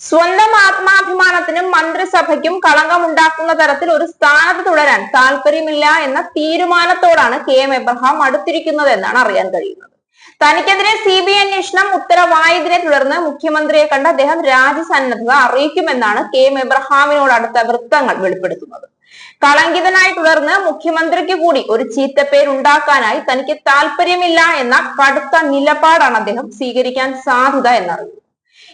സ്വന്തം ആത്മാഭിമാനത്തിനും മന്ത്രിസഭയ്ക്കും കളങ്കമുണ്ടാക്കുന്ന തരത്തിൽ ഒരു സ്ഥാനത്ത് തുടരാൻ താല്പര്യമില്ല എന്ന തീരുമാനത്തോടാണ് കെ എം എബ്രഹാം അടുത്തിരിക്കുന്നത് എന്നാണ് അറിയാൻ കഴിയുന്നത്. തനിക്കെതിരെ സി ബി ഐ അന്വേഷണം ഉത്തരവായതിനെ തുടർന്ന് മുഖ്യമന്ത്രിയെ കണ്ട് അദ്ദേഹം രാജ്യസന്നദ്ധത അറിയിക്കുമെന്നാണ് കെ എം എബ്രഹാമിനോട് അടുത്ത വൃത്തങ്ങൾ വെളിപ്പെടുത്തുന്നത്. കളങ്കിതനായി തുടർന്ന് മുഖ്യമന്ത്രിക്ക് കൂടി ഒരു ചീത്തപ്പേരുണ്ടാക്കാനായി തനിക്ക് താല്പര്യമില്ല എന്ന കടുത്ത നിലപാടാണ് അദ്ദേഹം സ്വീകരിക്കാൻ സാധ്യത എന്നറിയുന്നു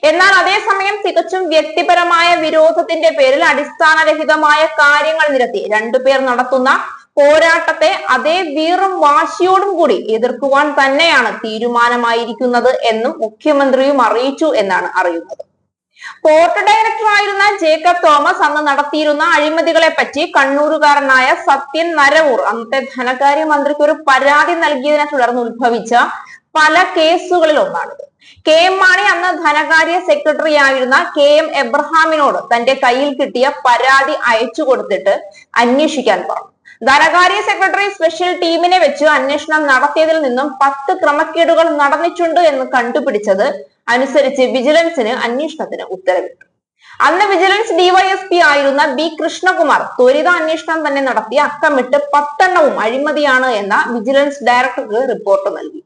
എന്നാൽ അതേസമയം തികച്ചും വ്യക്തിപരമായ വിരോധത്തിന്റെ പേരിൽ അടിസ്ഥാനരഹിതമായ കാര്യങ്ങൾ നിരത്തി രണ്ടുപേർ നടത്തുന്ന പോരാട്ടത്തെ അതേ വീറും വാശിയോടും കൂടി എതിർക്കുവാൻ തന്നെയാണ് തീരുമാനമായിരിക്കുന്നത് എന്നും മുഖ്യമന്ത്രിയും അറിയിച്ചു എന്നാണ് അറിയുന്നത്. പോർട്ട് ഡയറക്ടർ ആയിരുന്ന ജേക്കബ് തോമസ് അന്ന് നടത്തിയിരുന്ന അഴിമതികളെ പറ്റി കണ്ണൂരുകാരനായ സത്യൻ നരവൂർ അന്നത്തെ ധനകാര്യ മന്ത്രിക്ക് ഒരു പരാതി നൽകിയതിനെ തുടർന്ന് ഉത്ഭവിച്ച പല കേസുകളിൽ ഒന്നാണിത്. കെ എം മാണി അന്ന് ധനകാര്യ സെക്രട്ടറി ആയിരുന്ന കെ എം എബ്രഹാമിനോട് തന്റെ കയ്യിൽ കിട്ടിയ പരാതി അയച്ചു കൊടുത്തിട്ട് അന്വേഷിക്കാൻ പറഞ്ഞു. ധനകാര്യ സെക്രട്ടറി സ്പെഷ്യൽ ടീമിനെ വെച്ച് അന്വേഷണം നടത്തിയതിൽ നിന്നും പത്ത് ക്രമക്കേടുകൾ നടന്നിട്ടുണ്ട് എന്ന് കണ്ടുപിടിച്ചത് അനുസരിച്ച് വിജിലൻസിന് അന്വേഷണത്തിന് ഉത്തരവിട്ടു. അന്ന് വിജിലൻസ് ഡിവൈഎസ്പി ആയിരുന്ന ബി കൃഷ്ണകുമാർ ത്വരിത അന്വേഷണം തന്നെ നടത്തി അക്കമിട്ട് പത്തെണ്ണവും അഴിമതിയാണ് എന്ന വിജിലൻസ് ഡയറക്ടർക്ക് റിപ്പോർട്ട് നൽകി.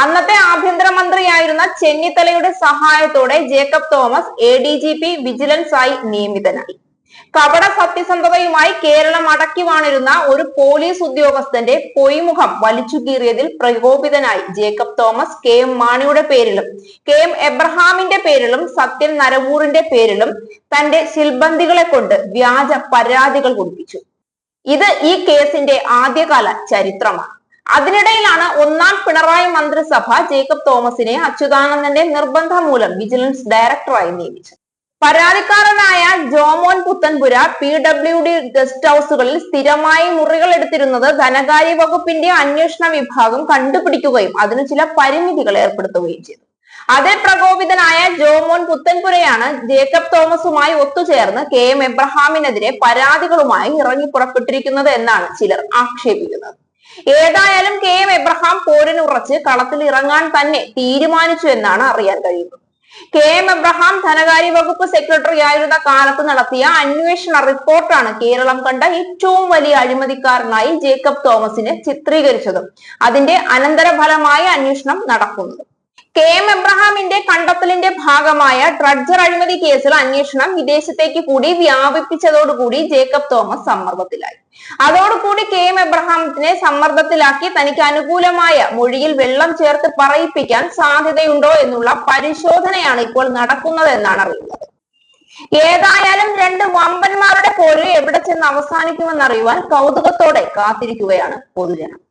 അന്നത്തെ ആഭ്യന്തരമന്ത്രിയായിരുന്ന ചെന്നിത്തലയുടെ സഹായത്തോടെ Jacob Thomas A D G P vigilance ആയി നിയമിതനായി. കപട സത്യസന്ധതയുമായി കേരളം അടക്കി വാണിരുന്ന ഒരു പോലീസ് ഉദ്യോഗസ്ഥന്റെ പൊയ്മുഖം വലിച്ചു കീറിയതിൽ പ്രകോപിതനായി ജേക്കബ് തോമസ് കെ എം മാണിയുടെ പേരിലും കെ എം എബ്രഹാമിന്റെ പേരിലും സത്യൻ നരവൂറിന്റെ പേരിലും തന്റെ ശിൽബന്ധികളെ കൊണ്ട് വ്യാജ പരാതികൾ കൊടുപ്പിച്ചു. ഇത് ഈ കേസിന്റെ ആദ്യകാല ചരിത്രമാണ്. അതിനിടയിലാണ് ഒന്നാം പിണറായി മന്ത്രിസഭ ജേക്കബ് തോമസിനെ അച്യുതാനന്ദന്റെ നിർബന്ധം മൂലം വിജിലൻസ് ഡയറക്ടറായി നിയമിച്ചത്. പരാതിക്കാരനായ Jomon Puthenpura P W D guest ഹൗസുകളിൽ സ്ഥിരമായി മുറികൾ എടുത്തിരുന്നത് ധനകാര്യ വകുപ്പിന്റെ അന്വേഷണ വിഭാഗം കണ്ടുപിടിക്കുകയും അതിന് ചില പരിമിതികൾ ഏർപ്പെടുത്തുകയും ചെയ്തു. അതേ പ്രകോപിതനായ ജോമോൻ പുത്തൻപുരയാണ് ജേക്കബ് തോമസുമായി ഒത്തുചേർന്ന് കെ എം എബ്രഹാമിനെതിരെ പരാതികളുമായി ഇറങ്ങി പുറപ്പെട്ടിരിക്കുന്നത് എന്നാണ് ചിലർ ആക്ഷേപിക്കുന്നത്. ഏതായാലും കെ എം എബ്രഹാം പോരിനുറച്ച് കളത്തിൽ ഇറങ്ങാൻ തന്നെ തീരുമാനിച്ചു എന്നാണ് അറിയാൻ കഴിയുന്നത്. കെ എം എബ്രഹാം ധനകാര്യ വകുപ്പ് സെക്രട്ടറി ആയിരുന്ന കാലത്ത് നടത്തിയ അന്വേഷണ റിപ്പോർട്ടാണ് കേരളം കണ്ട ഏറ്റവും വലിയ അഴിമതിക്കാരനായി ജേക്കബ് തോമസിനെ ചിത്രീകരിച്ചതും. അതിന്റെ അനന്തരഫലമായ അന്വേഷണം നടക്കുന്നതും കെ എം എബ്രഹാമിന്റെ കണ്ടെത്തലിന്റെ ഭാഗമായ ഡ്രഡ്ജർ അഴിമതി കേസിൽ അന്വേഷണം വിദേശത്തേക്ക് കൂടി വ്യാപിപ്പിച്ചതോടുകൂടി ജേക്കബ് തോമസ് സമ്മർദ്ദത്തിലായി. അതോടുകൂടി കെ എം എബ്രഹാമിനെ സമ്മർദ്ദത്തിലാക്കി തനിക്ക് അനുകൂലമായ മൊഴിയിൽ വെള്ളം ചേർത്ത് പറയിപ്പിക്കാൻ സാധ്യതയുണ്ടോ എന്നുള്ള പരിശോധനയാണ് ഇപ്പോൾ നടക്കുന്നത് എന്നാണ് അറിയുന്നത്. ഏതായാലും രണ്ട് വമ്പന്മാരുടെ പോര് എവിടെ ചെന്ന് അവസാനിക്കുമെന്നറിയുവാൻ കൗതുകത്തോടെ കാത്തിരിക്കുകയാണ് പൊതുജനം.